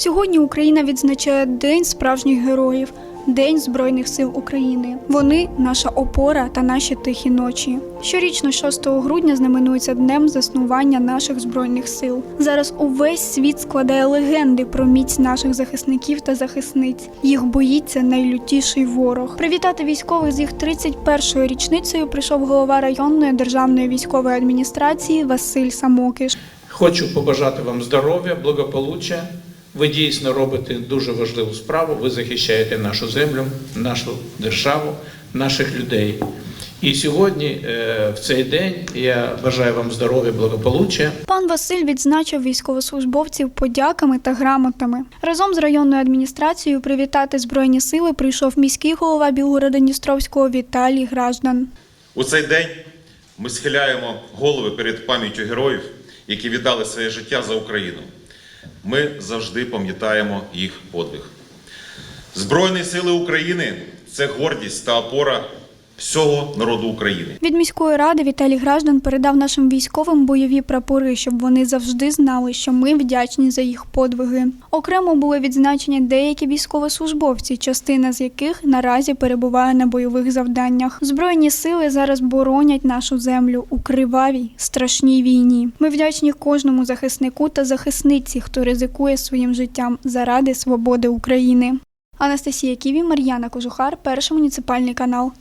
Сьогодні Україна відзначає День справжніх героїв, День Збройних сил України. Вони наша опора та наші тихі ночі. Щорічно 6 грудня знаменується днем заснування наших збройних сил. Зараз увесь світ складає легенди про міць наших захисників та захисниць. Їх боїться найлютіший ворог. Привітати військових з їх 31-ю річницею прийшов голова районної державної військової адміністрації Василь Самокиш. Хочу побажати вам здоров'я, благополуччя. Ви дійсно робите дуже важливу справу. Ви захищаєте нашу землю, нашу державу, наших людей. І сьогодні, е, в цей день, я бажаю вам здоров'я, благополуччя. Пан Василь відзначив військовослужбовців подяками та грамотами. Разом з районною адміністрацією привітати збройні сили прийшов міський голова Білгорода Дністровського Віталій Граждан. У цей день ми схиляємо голови перед пам'яттю героїв, які віддали своє життя за Україну. Ми завжди пам'ятаємо їх подвиг. Збройні сили України це гордість та опора всього народу України. Від міської ради Віталій Граждан передав нашим військовим бойові прапори, щоб вони завжди знали, що ми вдячні за їх подвиги. Окремо були відзначені деякі військовослужбовці, частина з яких наразі перебуває на бойових завданнях. Збройні сили зараз боронять нашу землю у кривавій, страшній війні. Ми вдячні кожному захиснику та захисниці, хто ризикує своїм життям заради свободи України. Анастасія Ківі, Мар'яна Кожухар, перший муніципальний канал.